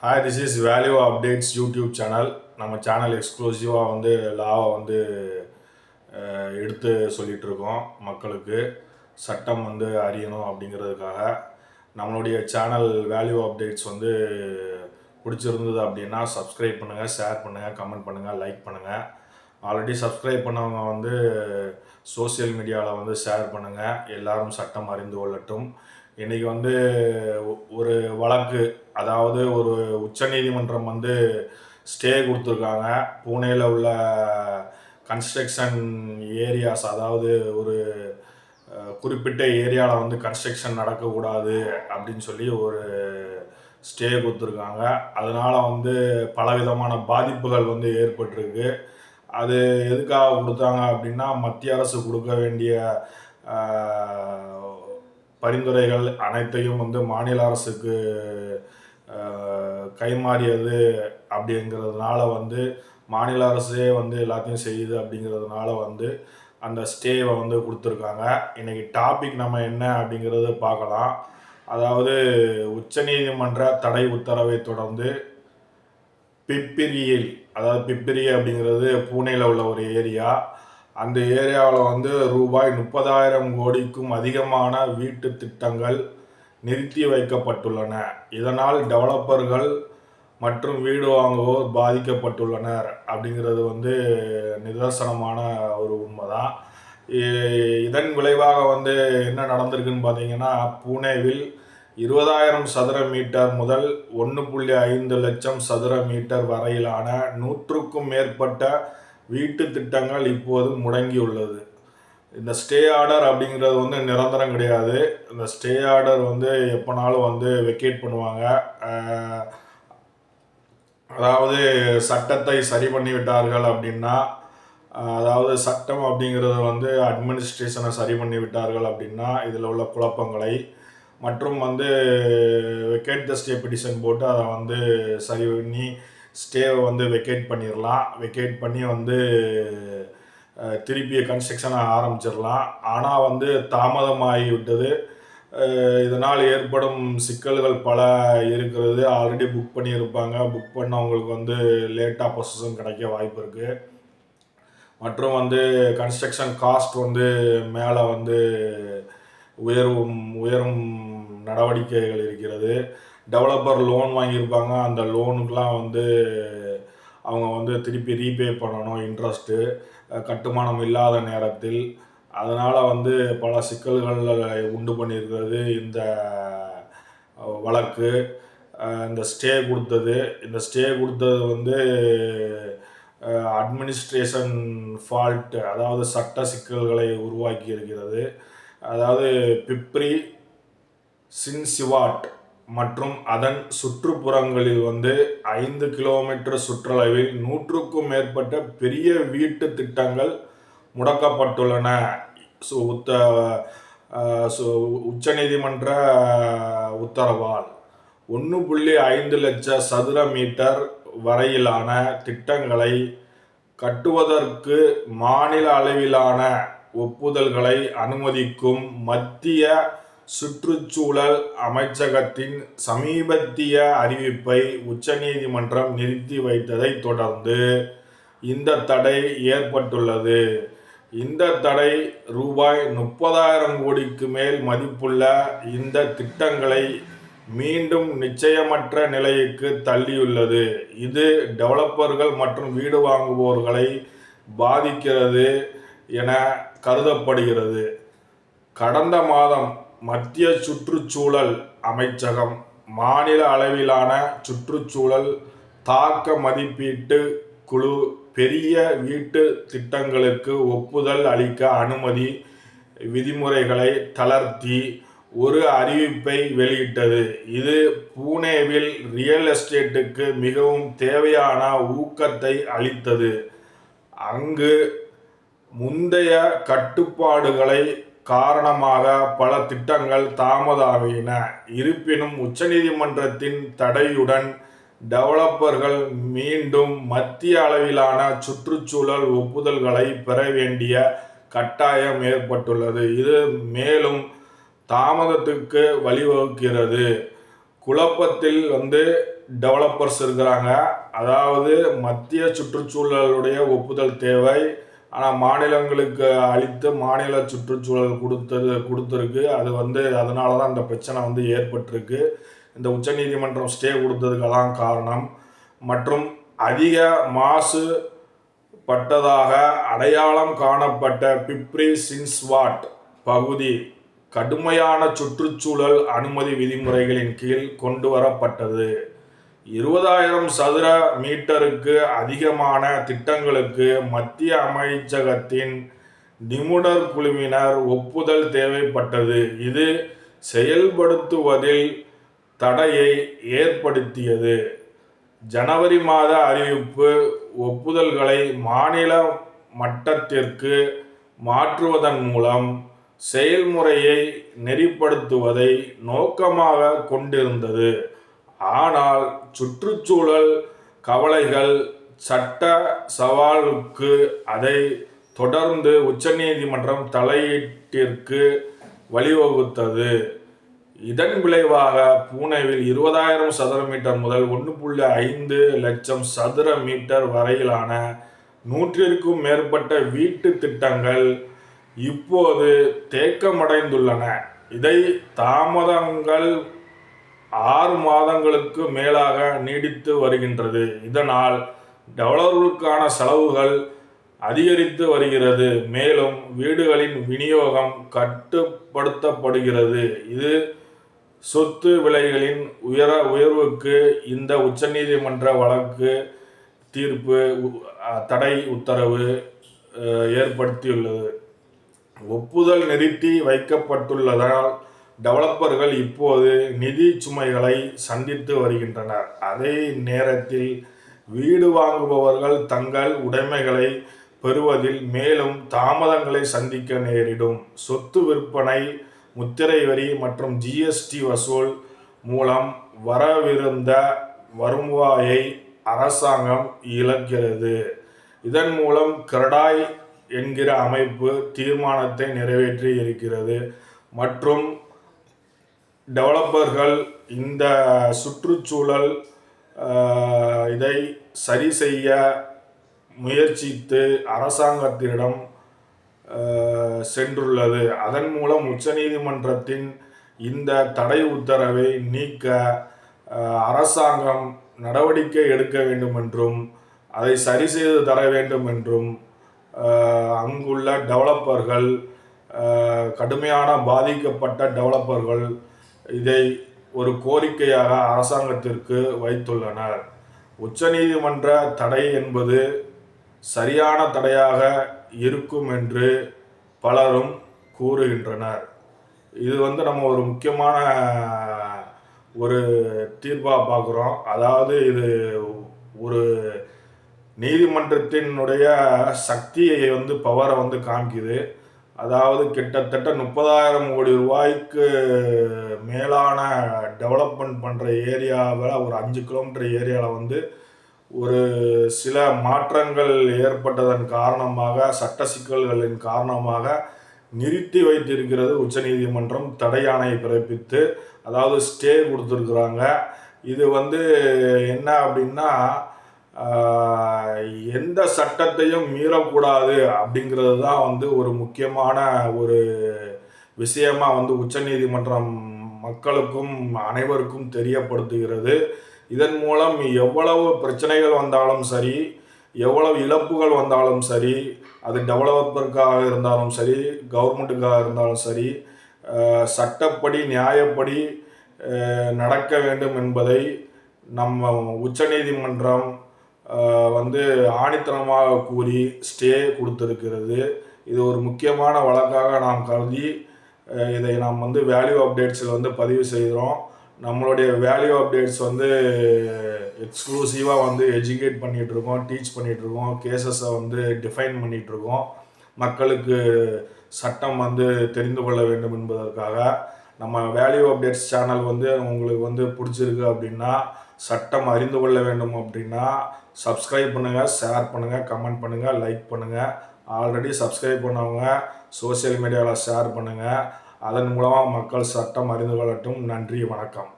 Hi this is value updates YouTube channel நம்ம channel எக்ஸ்க்ளூசிவாக வந்து லாவை வந்து எடுத்து சொல்லிகிட்ருக்கோம் இருக்கோம் மக்களுக்கு. சட்டம் வந்து அறியணும் அப்படிங்கிறதுக்காக. நம்மளுடைய சேனல் வேல்யூ அப்டேட்ஸ் வந்து பிடிச்சிருந்தது அப்படின்னா சப்ஸ்கிரைப் பண்ணுங்கள் ஷேர் பண்ணுங்கள் கமெண்ட் பண்ணுங்கள் லைக் பண்ணுங்கள் ஆல்ரெடி சப்ஸ்கிரைப் பண்ணவங்க வந்து சோஷியல் மீடியாவில் வந்து ஷேர் பண்ணுங்கள் எல்லாரும் சட்டம் அறிந்து கொள்ளட்டும். இன்றைக்கி வந்து ஒரு வழக்கு அதாவது ஒரு உச்சநீதிமன்றம் வந்து ஸ்டே கொடுத்துருக்காங்க. பூனேல உள்ள கன்ஸ்ட்ரக்ஷன் ஏரியாஸ் அதாவது ஒரு குறிப்பிட்ட ஏரியாவில் வந்து கன்ஸ்ட்ரக்ஷன் நடக்கக்கூடாது அப்படின்னு சொல்லி ஒரு ஸ்டே கொடுத்துருக்காங்க. அதனால் வந்து பலவிதமான பாதிப்புகள் வந்து ஏற்பட்டிருக்கு. அது எதுக்காக கொடுத்தாங்க அப்படின்னா மத்திய அரசு கொடுக்க வேண்டிய பரிந்துரைகள் அனைத்தையும் வந்து மாநில அரசுக்கு கைமாறியது அப்படிங்கிறதுனால வந்து மாநில அரசே வந்து எல்லாத்தையும் செய்யுது அப்படிங்கிறதுனால வந்து அந்த ஸ்டேவை வந்து கொடுத்துருக்காங்க. இன்னைக்கு டாபிக் நம்ம என்ன அப்படிங்கிறது பார்க்கலாம். அதாவது உச்சநீதிமன்ற தடை உத்தரவை தொடர்ந்து பிப்பிரியில் அதாவது பிப்பிரி அப்படிங்கிறது பூனேல உள்ள ஒரு ஏரியா. அந்த ஏரியாவில் வந்து ரூபாய் முப்பதாயிரம் கோடிக்கும் அதிகமான வீட்டு திட்டங்கள் நிறுத்தி வைக்கப்பட்டுள்ளன. இதனால் டெவலப்பர்கள் மற்றும் வீடு வாங்குவோர் பாதிக்கப்பட்டுள்ளனர் அப்படிங்கிறது வந்து நிதர்சனமான ஒரு உண்மைதான். தான் இதன் விளைவாக வந்து என்ன நடந்திருக்குன்னு பார்த்தீங்கன்னா பூனேவில் இருபதாயிரம் சதுர மீட்டர் முதல் ஒன்று புள்ளி ஐந்து லட்சம் சதுர மீட்டர் வரையிலான நூற்றுக்கும் மேற்பட்ட வீட்டு திட்டங்கள் இப்போது முடங்கியுள்ளது. இந்த ஸ்டே ஆர்டர் அப்படிங்கிறது வந்து நிரந்தரம் கிடையாது. இந்த ஸ்டே ஆர்டர் வந்து எப்போனாலும் வந்து வெக்கேட் பண்ணுவாங்க. அதாவது சட்டத்தை சரி பண்ணி விட்டார்கள் அப்படின்னா அதாவது சட்டம் அப்படிங்கிறது வந்து அட்மினிஸ்ட்ரேஷனை சரி பண்ணி விட்டார்கள் அப்படின்னா இதில் உள்ள குழப்பங்களை மற்றும் வந்து வெக்கேட் த ஸ்டே பெட்டிஷன் போட்டு அதை வந்து சரி பண்ணி ஸ்டேவை வந்து வெக்கேட் பண்ணிடலாம் வெக்கேட் பண்ணி வந்து அஹ், திருப்பி கன்ஸ்ட்ரக்ஷனை ஆரம்பிச்சிடலாம் ஆனால் வந்து தாமதமாகி விட்டது. இதனால் ஏற்படும் சிக்கல்கள் பல இருக்கிறது. ஆல்ரெடி புக் பண்ணியிருப்பாங்க. புக் பண்ணவங்களுக்கு வந்து லேட்டாக பொசிஷன் கிடைக்க வாய்ப்பு இருக்குது மற்றும் வந்து கன்ஸ்ட்ரக்ஷன் காஸ்ட் வந்து மேலே வந்து உயர்வும் உயரும் நடவடிக்கைகள் இருக்கிறது. டெவலப்பர் லோன் வாங்கியிருப்பாங்க. அந்த லோனுக்கெலாம் வந்து அவங்க வந்து திருப்பி ரீபே பண்ணணும் இன்ட்ரெஸ்ட்டு கட்டுமானம் இல்லாத நேரத்தில். அதனால் வந்து பல சிக்கல்களை உண்டு பண்ணியிருக்கிறது இந்த வழக்கு. இந்த ஸ்டே கொடுத்தது. இந்த ஸ்டே கொடுத்தது வந்து அட்மினிஸ்ட்ரேஷன் ஃபால்ட் அதாவது சட்ட சிக்கல்களை உருவாக்கி இருக்கிறது. அதாவது பிப்ரி சின்சிவாட் மற்றும் அதன் சுற்றுப்புறங்களில் வந்து ஐந்து கிலோமீட்டர் சுற்றளவில் நூற்றுக்கும் மேற்பட்ட பெரிய வீட்டு திட்டங்கள் முடக்கப்பட்டுள்ளன. சு உத்த சு உச்சநீதிமன்ற உத்தரவால் ஒன்று புள்ளி ஐந்து லட்ச சதுர மீட்டர் வரையிலான திட்டங்களை கட்டுவதற்கு மாநில அளவிலான ஒப்புதல்களை அனுமதிக்கும் மத்திய சுற்றுச்சூழல் அமைச்சகத்தின் சமீபத்திய அறிவிப்பை உச்சநீதிமன்றம் நிறுத்தி வைத்ததை தொடர்ந்து இந்த தடை ஏற்பட்டுள்ளது. இந்த தடை ரூபாய் முப்பதாயிரம் கோடிக்கு மேல் மதிப்புள்ள இந்த திட்டங்களை மீண்டும் நிச்சயமற்ற நிலைக்கு தள்ளியுள்ளது. இது டெவலப்பர்கள் மற்றும் வீடு வாங்குவோர்களை பாதிக்கிறது என கருதப்படுகிறது. கடந்த மாதம் மத்திய சுற்றுச்சூழல் அமைச்சகம் மாநில அளவிலான சுற்றுச்சூழல் தாக்க மதிப்பீட்டு குழு பெரிய வீட்டு திட்டங்களுக்கு ஒப்புதல் அளிக்க அனுமதி விதிமுறைகளை தளர்த்தி ஒரு அறிவிப்பை வெளியிட்டது. இது பூனேவில் ரியல் எஸ்டேட்டுக்கு மிகவும் தேவையான ஊக்கத்தை அளித்தது. அங்கு முந்தைய கட்டுப்பாடுகளை காரணமாக பல திட்டங்கள் தாமதாகின. இருப்பினும் உச்சநீதிமன்றத்தின் தடையுடன் டெவலப்பர்கள் மீண்டும் மத்திய அளவிலான சுற்றுச்சூழல் ஒப்புதல்களை பெற வேண்டிய கட்டாயம் ஏற்பட்டுள்ளது. இது மேலும் தாமதத்துக்கு வழிவகுக்கிறது. குழப்பத்தில் வந்து டெவலப்பர்ஸ் இருக்கிறாங்க. அதாவது மத்திய சுற்றுச்சூழலுடைய ஒப்புதல் தேவை. ஆனால் மாநிலங்களுக்கு அளித்து மாநில சுற்றுச்சூழல் கொடுத்தது கொடுத்துருக்கு. அது வந்து அதனால தான் இந்த பிரச்சனை வந்து ஏற்பட்டிருக்கு. இந்த உச்சநீதிமன்றம் ஸ்டே கொடுத்ததுக்கெல்லாம் காரணம். மற்றும் அதிக மாசு பட்டதாக அடையாளம் காணப்பட்ட பிப்ரி சின்ஸ்வாட் பகுதி கடுமையான சுற்றுச்சூழல் அனுமதி விதிமுறைகளின் கீழ் கொண்டு வரப்பட்டது இருபதாயிரம் சதுர மீட்டருக்கு அதிகமான திட்டங்களுக்கு மத்திய அமைச்சகத்தின் நிபுணர் குழுவினர் ஒப்புதல் தேவைப்பட்டது. இது செயல்படுத்துவதில் தடையை ஏற்படுத்தியது. ஜனவரி மாத அறிவிப்பு ஒப்புதல்களை மாநில மட்டத்திற்கு மாற்றுவதன் மூலம் செயல்முறையை நெறிப்படுத்துவதை நோக்கமாக கொண்டிருந்தது. ஆனால் சுற்றுச்சூழல் கவலைகள் சட்ட சவாலுக்கு அதை தொடர்ந்து உச்சநீதிமன்றம் தலையீட்டிற்கு வழிவகுத்தது. இதன் விளைவாக பூனேவில் இருபதாயிரம் சதுர மீட்டர் முதல் ஒன்று புள்ளி ஐந்து லட்சம் சதுர மீட்டர் வரையிலான நூற்றிற்கும் மேற்பட்ட வீட்டு திட்டங்கள் இப்போது தேக்கமடைந்துள்ளன. இதை தாமதங்கள் ஆறு மாதங்களுக்கு மேலாக நீடித்து வருகின்றது. இதனால் டெவலப்பருக்கான செலவுகள் அதிகரித்து வருகிறது. மேலும் வீடுகளின் விநியோகம் கட்டுப்படுத்தப்படுகிறது. இது சொத்து விலைகளின் உயர உயர்வுக்கு இந்த உச்சநீதிமன்ற வழக்கு தீர்ப்பு தடை உத்தரவு ஏற்படுத்தியுள்ளது. ஒப்புதல் நிறுத்தி வைக்கப்பட்டுள்ளதால் டெவலப்பர்கள் இப்போது நிதி சுமைகளை சந்தித்து வருகின்றனர். அதே நேரத்தில் வீடு வாங்குபவர்கள் தங்கள் உடைமைகளை பெறுவதில் மேலும் தாமதங்களை சந்திக்க நேரிடும். சொத்து விற்பனை முத்திரை வரி மற்றும் ஜிஎஸ்டி வசூல் மூலம் வரவிருந்த வருவாயை அரசாங்கம் இழக்கிறது. இதன் மூலம் கிரடாய் என்கிற அமைப்பு தீர்மானத்தை நிறைவேற்றி இருக்கிறது மற்றும் டெவலப்பர்கள் இந்த சுற்றுச்சூழல் இதை சரி செய்ய முயற்சித்து அரசாங்கத்திடம் சென்றுள்ளது. அதன் மூலம் உச்சநீதிமன்றத்தின் இந்த தடை உத்தரவை நீக்க அரசாங்கம் நடவடிக்கை எடுக்க வேண்டும் என்றும் அதை சரி செய்து தர வேண்டும் என்றும் அங்குள்ள டெவலப்பர்கள் கடுமையான பாதிக்கப்பட்ட டெவலப்பர்கள் இதை ஒரு கோரிக்கையாக அரசாங்கத்திற்கு வைத்துள்ளனர். உச்சநீதிமன்ற தடை என்பது சரியான தடையாக இருக்கும் என்று பலரும் கூறுகின்றனர். இது வந்து நம்ம ஒரு முக்கியமான ஒரு தீர்ப்பாக பார்க்குறோம். அதாவது இது ஒரு நீதிமன்றத்தினுடைய சக்தியை வந்து பவரை வந்து காமிக்குது. அதாவது கிட்டத்தட்ட முப்பதாயிரம் கோடி ரூபாய்க்கு மேலான டெவலப்மெண்ட் பண்ணுற ஏரியாவில் ஒரு அஞ்சு கிலோமீட்டர் ஏரியாவில் வந்து ஒரு சில மாற்றங்கள் ஏற்பட்டதன் காரணமாக சட்ட சிக்கல்களின் காரணமாக நிறுத்தி வைத்திருக்கிறது உச்சநீதிமன்றம். தடையானை பிறப்பித்து அதாவது ஸ்டே கொடுத்துருக்குறாங்க. இது வந்து என்ன அப்படின்னா எந்த சட்டத்தையும் மீறக்கூடாது அப்படிங்கிறது தான் வந்து ஒரு முக்கியமான ஒரு விஷயமாக வந்து உச்சநீதிமன்றம் மக்களுக்கும் அனைவருக்கும் தெரியப்படுத்துகிறது. இதன் மூலம் எவ்வளவு பிரச்சனைகள் வந்தாலும் சரி எவ்வளவு இழப்புகள் வந்தாலும் சரி அது டெவலப்பருக்காக இருந்தாலும் சரி கவர்மெண்ட்டுக்காக இருந்தாலும் சரி சட்டப்படி நியாயப்படி நடக்க வேண்டும் என்பதை நம்ம உச்சநீதிமன்றம் வந்து ஆணித்தனமாக கூறி ஸ்டே கொடுத்துருக்கிறது. இது ஒரு முக்கியமான வழக்காக நாம் கருதி இதை நாம் வந்து வேல்யூ அப்டேட்ஸில் வந்து பதிவு செய்கிறோம். நம்மளுடைய வேல்யூ அப்டேட்ஸ் வந்து எக்ஸ்க்ளூசிவாக வந்து எஜுகேட் பண்ணிகிட்ருக்கோம் டீச் பண்ணிகிட்ருக்கோம் கேசஸை வந்து டிஃபைன் பண்ணிகிட்ருக்கோம் மக்களுக்கு சட்டம் வந்து தெரிந்து கொள்ள வேண்டும் என்பதற்காக. நம்ம வேல்யூ அப்டேட்ஸ் சேனல் வந்து உங்களுக்கு வந்து பிடிச்சிருக்கு அப்படின்னா சட்டம் அறிந்து கொள்ள வேண்டும் அப்படின்னா சப்ஸ்கிரைப் பண்ணுங்கள் ஷேர் பண்ணுங்கள் கமெண்ட் பண்ணுங்கள் லைக் பண்ணுங்கள் ஆல்ரெடி சப்ஸ்கிரைப் பண்ணவங்க சோசியல் மீடியாவில் ஷேர் பண்ணுங்கள் அதன் மூலமாக மக்கள் சட்டம் அறிந்து கொள்ளட்டும். நன்றி வணக்கம்.